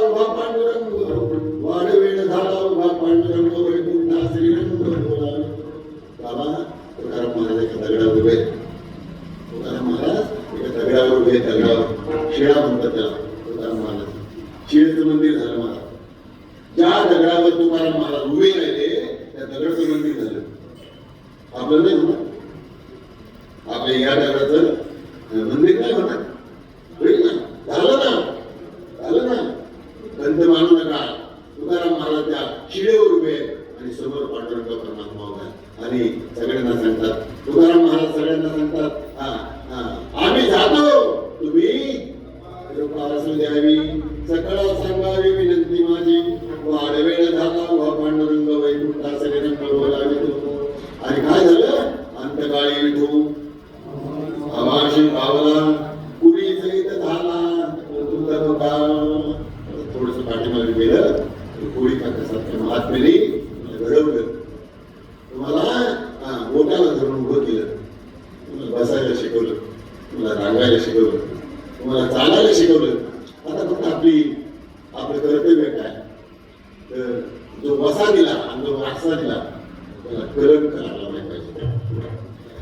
उभा पांडुरंग वाढवेळ झाला उभा पांडुरंग वैकुंठा श्रीरंग बोला बाबा तुकाराम महाराज एका दगडावर उभे तुकाराम महाराज एका दगडावर उभे दगडावर शिळा म्हणतात त्याला तुकाराम महाराज शिळेचं मंदिर झालं महाराज ज्या दगडावर तुकाराम महाराज उभे राहिले त्या दगडाचं मंदिर झालं आपलं नाही होणार आपल्या या दगडाचं मंदिर नाही होणार होईल ना झालं ना झालं ना गंध मानू नका तुकाराम महाराज त्या शिडेवर उभे आहेत आणि समोर पांडुरंग परमात्मा होता आणि सगळ्यांना सांगतात तुकाराम महाराज सगळ्यांना सांगतात हा हा आम्ही जातो तुम्ही द्यावी सकळ सांगावी विनंती माझी वाढवेळ झाला व पांडुरंग वैकुंठा सगळ्यांना बोलावे तू. आणि काय झालं? अंतकाळी विठू आवाशी पावला पुरी सहित झाला तुझा बघा थोडस पाठीमागे गेलं कोळी काकासारख्या महात्मेने घडवलं तुम्हाला हा, बोटाला धरून उभं केलं तुम्हाला बसायला शिकवलं तुम्हाला रांगायला शिकवलं. तुम्हाला चालायला शिकवलं. आता फक्त आपली आपलं कर्तव्य काय? तर जो वसा दिला आणि जो वारसा दिला त्याला कलंक करायला नाही पाहिजे.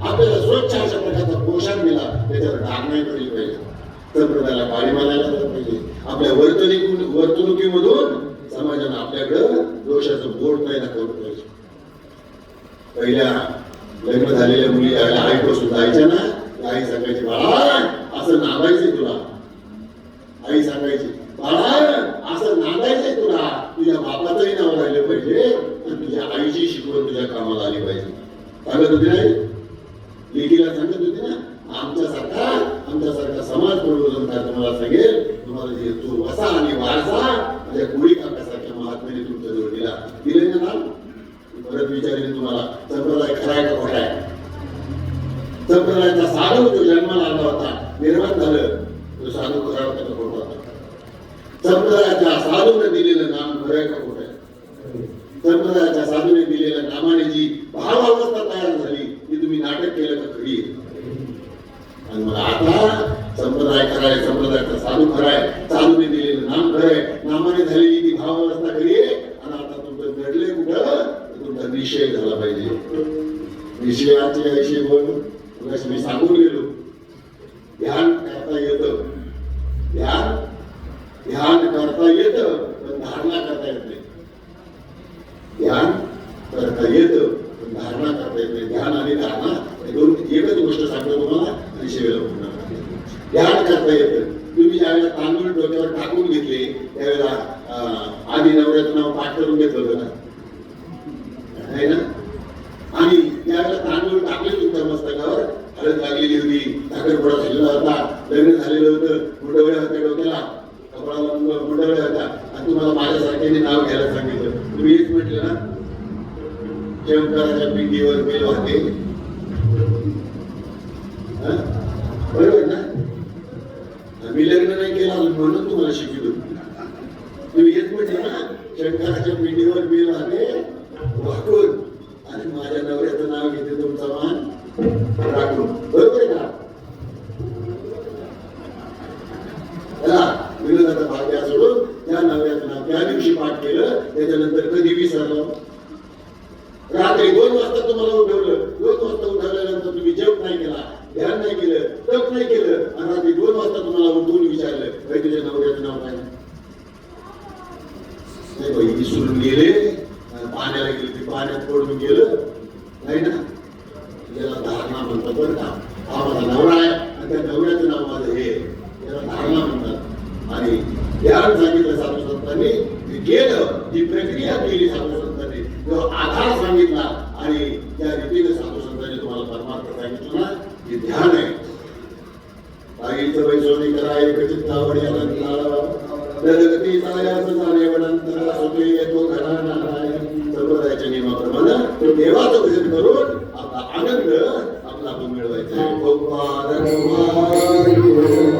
आपल्याला स्वच्छ अशा प्रकारचा पोशाख दिला त्याच्यावर डाग नाही पडली पाहिजे. संप्रदायाला पाणी मानायला पाहिजे. आपल्या वर्तणुकी वर्तणुकीमधून समाजानं आपल्याकडं दोषाचं बोट नाही दाखवलं पाहिजे पहिल्या लग्न झालेल्या मुली ज्यावेळेला आईपासून जायच्या ना आई सांगायची बाळा असं नांदायचंय तुला. आई सांगायची बाळा असं नांदायचंय तुला. तुझ्या बापाचंही नाव राहिलं पाहिजे आणि तुझ्या आईची शिकवण तुझ्या कामाला आली पाहिजे. सांगत होती नाही लेकीला सांगत होती ना? आमच्यासारखा आमच्यासारखा समाज प्रबोधन काय तुम्हाला सांगेल. तुम्हाला जे तो वसा आणि वारसा माझ्या कोळी काकासारख्या महात्म्याने तुमच्या जवळ दिला दिले ना परत विचारेन तुम्हाला संप्रदाय खरा आहे का खोटा आहे? संप्रदायाचा साधू जो जन्माला आला होता. निर्माण झालं. तो साधू खरा होता का खोटा होता. संप्रदायाच्या साधूने दिलेलं नाम खरं आहे का खोटं आहे? संप्रदायाच्या साधूने दिलेल्या नामाने जी भाव अवस्था तयार झाली ती तुम्ही नाटक केलं का खरी आणि मग आता संप्रदाय खरा आहे संप्रदायाचा साधू खरा आहे. साधूने दिलेलं नाम खरं आहे. नामाने झालेली ती भाव अवस्था खरी आहे. आणि आता तुमचं घडले कुठं? तुमचा निषेध झाला पाहिजे. निषेधाची ऐशी बोल मगाशी मी सांगून गेलो ध्यान करता येतं ध्यान ध्यान करता येतं पण धारणा करता येत नाही ध्यान करता येतं पण धारणा करता येत नाही ध्यान आणि धारणा हे दोन एकच गोष्ट सांगतो तुम्हाला आणि शेवेला पुन्हा ध्यान करता येतं तुम्ही ज्यावेळेला तांदूळ डोक्यावर टाकून घेतले त्यावेळेला अं, आधी नवऱ्याचं नाव पाठ करून घेतलं होतं ना आणि त्यावेळेला तांदूळ टाकले तुमच्या मस्तकावर. हळद लागलेली होती. साखरपुडा झालेला होता. लग्न झालेलं होतं. मुंडवळ्या होत्या डोक्याला. कपडा मुंडवळ्या होता आणि तुम्हाला माझ्यासारख्याने नाव घ्यायला सांगितलं. तुम्ही हेच म्हटलं ना? शंकराच्या पिंडीवर बेल वाहते. बरोबर ना? मी लग्न नाही केलं म्हणून तुम्हाला शिकलो तुम्ही हेच म्हटलं ना? शंकराच्या पिंडीवर बेल वाहते. वाकून. दिवशी पाठ केलं त्याच्यानंतर कधी विसरलं रात्री दोन वाजता तुम्हाला उठवलं. दोन वाजता उठवल्यानंतर तुम्ही जप नाही केला ध्यान नाही केलं तप नाही केलं. आणि रात्री दोन वाजता तुम्हाला उठवून विचारलं काही तुझ्या नवऱ्याचं नाव काय? नाही बाई विसरून गेले. पाण्याला गेले ते पाण्यात पडून गेलं. नाही ना? याला धारणा म्हणतात बरं का. हा माझा नवरा आहे आणि त्या नवऱ्याचं नाव माझं हे याला धारणा म्हणतात आणि ध्यान सांगितलं साधू संतांनी गेलं ही प्रक्रिया केली साधू संतांनी जो आधार सांगितला आणि त्या रीतीने साधू संतांनी तुम्हाला परमार्थ सांगितलं ना हे ध्यान आहे. आईचं वैसोनी करा एकचित आवड याला लाडावा जगती सायाचं झाले वडंतरा येतो घरा नारायण संप्रदायाच्या नियमाप्रमाणे तो देवाचं भजन करून